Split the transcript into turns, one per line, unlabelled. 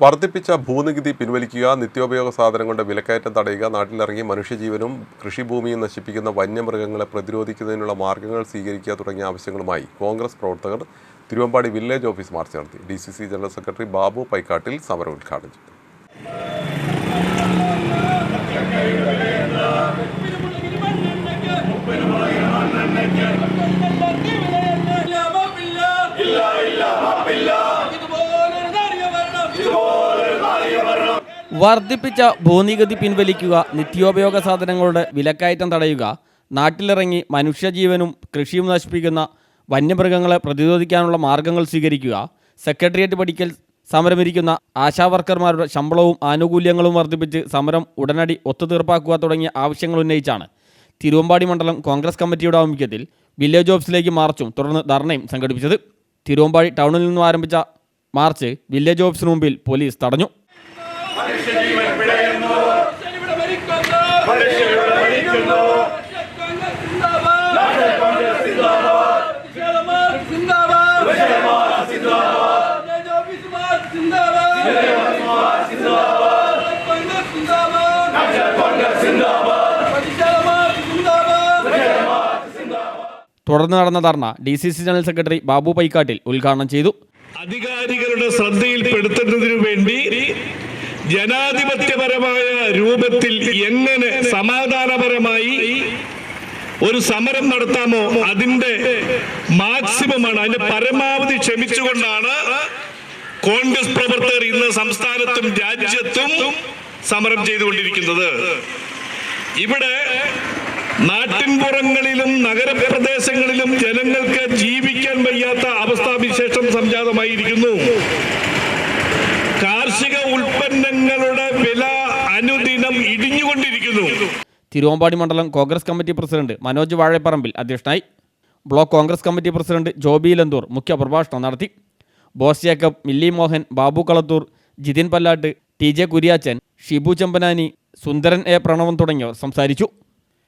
വർദ്ധിപ്പിച്ച ഭൂനികുതി പിൻവലിക്കുക നിത്യോപയോഗ സാധനങ്ങളുടെ വിലക്കയറ്റം തടയുക നാട്ടിലിറങ്ങി മനുഷ്യജീവനും കൃഷിഭൂമിയും നശിപ്പിക്കുന്ന വന്യമൃഗങ്ങളെ പ്രതിരോധിക്കുന്നതിനുള്ള മാർഗങ്ങൾ സ്വീകരിക്കുക തുടങ്ങിയ ആവശ്യങ്ങളുമായി കോൺഗ്രസ് പ്രവർത്തകർ തിരുവമ്പാടി വില്ലേജ് ഓഫീസ് മാർച്ച് നടത്തി. D general secretary Babu Paikattil സമരം ഉദ്ഘാടനം ചെയ്തു.
വർദ്ധിപ്പിച്ച ഭൂനികുതി പിൻവലിക്കുക നിത്യോപയോഗ സാധനങ്ങളുടെ വിലക്കയറ്റം തടയുക നാട്ടിലിറങ്ങി മനുഷ്യജീവനും കൃഷിയും നശിപ്പിക്കുന്ന വന്യമൃഗങ്ങളെ പ്രതിരോധിക്കാനുള്ള മാർഗങ്ങൾ സ്വീകരിക്കുക സെക്രട്ടേറിയറ്റ് പഠിക്കൽ സമരമിരിക്കുന്ന ആശാവർക്കർമാരുടെ ശമ്പളവും ആനുകൂല്യങ്ങളും വർദ്ധിപ്പിച്ച് സമരം ഉടനടി ഒത്തുതീർപ്പാക്കുക തുടങ്ങിയ ആവശ്യങ്ങൾ ഉന്നയിച്ചാണ്. തിരുവമ്പാടി മണ്ഡലം കോൺഗ്രസ് കമ്മിറ്റിയുടെ ആഭിമുഖ്യത്തിൽ വില്ലേജ് ഓഫീസിലേക്ക് മാർച്ചും തുടർന്ന് ധർണയും സംഘടിപ്പിച്ചത്. തിരുവമ്പാടി ടൗണിൽ നിന്നും ആരംഭിച്ച മാർച്ച് വില്ലേജ് ഓഫീസിന് മുമ്പിൽ പോലീസ് തടഞ്ഞു. തുടർന്ന് നടന്ന dharna D C C general secretary Babu Paikattil ഉദ്ഘാടനം ചെയ്തു.
അധികാരികളുടെ ശ്രദ്ധയിൽപ്പെടുത്തുന്നതിനു വേണ്ടി ജനാധിപത്യപരമായ രൂപത്തിൽ എങ്ങനെ സമാധാനപരമായി ഒരു സമരം നടത്താമോ അതിന്റെ മാക്സിമമാണ് അതിന്റെ പരമാവധി ക്ഷമിച്ചുകൊണ്ടാണ് കോൺഗ്രസ് പ്രവർത്തകർ ഇന്ന് സംസ്ഥാനത്തും രാജ്യത്തും സമരം ചെയ്തുകൊണ്ടിരിക്കുന്നത്. ഇവിടെ നാട്ടിൻപുറങ്ങളിലും നഗരപ്രദേശങ്ങളിലും ജനങ്ങൾക്ക് ജീവിക്കാൻ വയ്യാത്ത അവസ്ഥാവിശേഷം സംജാതമായിരിക്കുന്നു. കാർഷിക ഉൽപ്പന്നങ്ങളുടെ വില അനുദിനം ഇടിഞ്ഞുകൊണ്ടിരിക്കുന്നു.
തിരുവമ്പാടി മണ്ഡലം കോൺഗ്രസ് കമ്മിറ്റി പ്രസിഡന്റ് മനോജ് വാഴപ്പറമ്പിൽ അധ്യക്ഷനായി block Congress committee president Joby Lanthur മുഖ്യ പ്രഭാഷണം നടത്തി. Bose Jacob Milly Mohan Babu Kalathur Jithin Pallatt T J Kuriachan Shibu Chempanani Sundaran A Pranavan തുടങ്ങിയവർ സംസാരിച്ചു.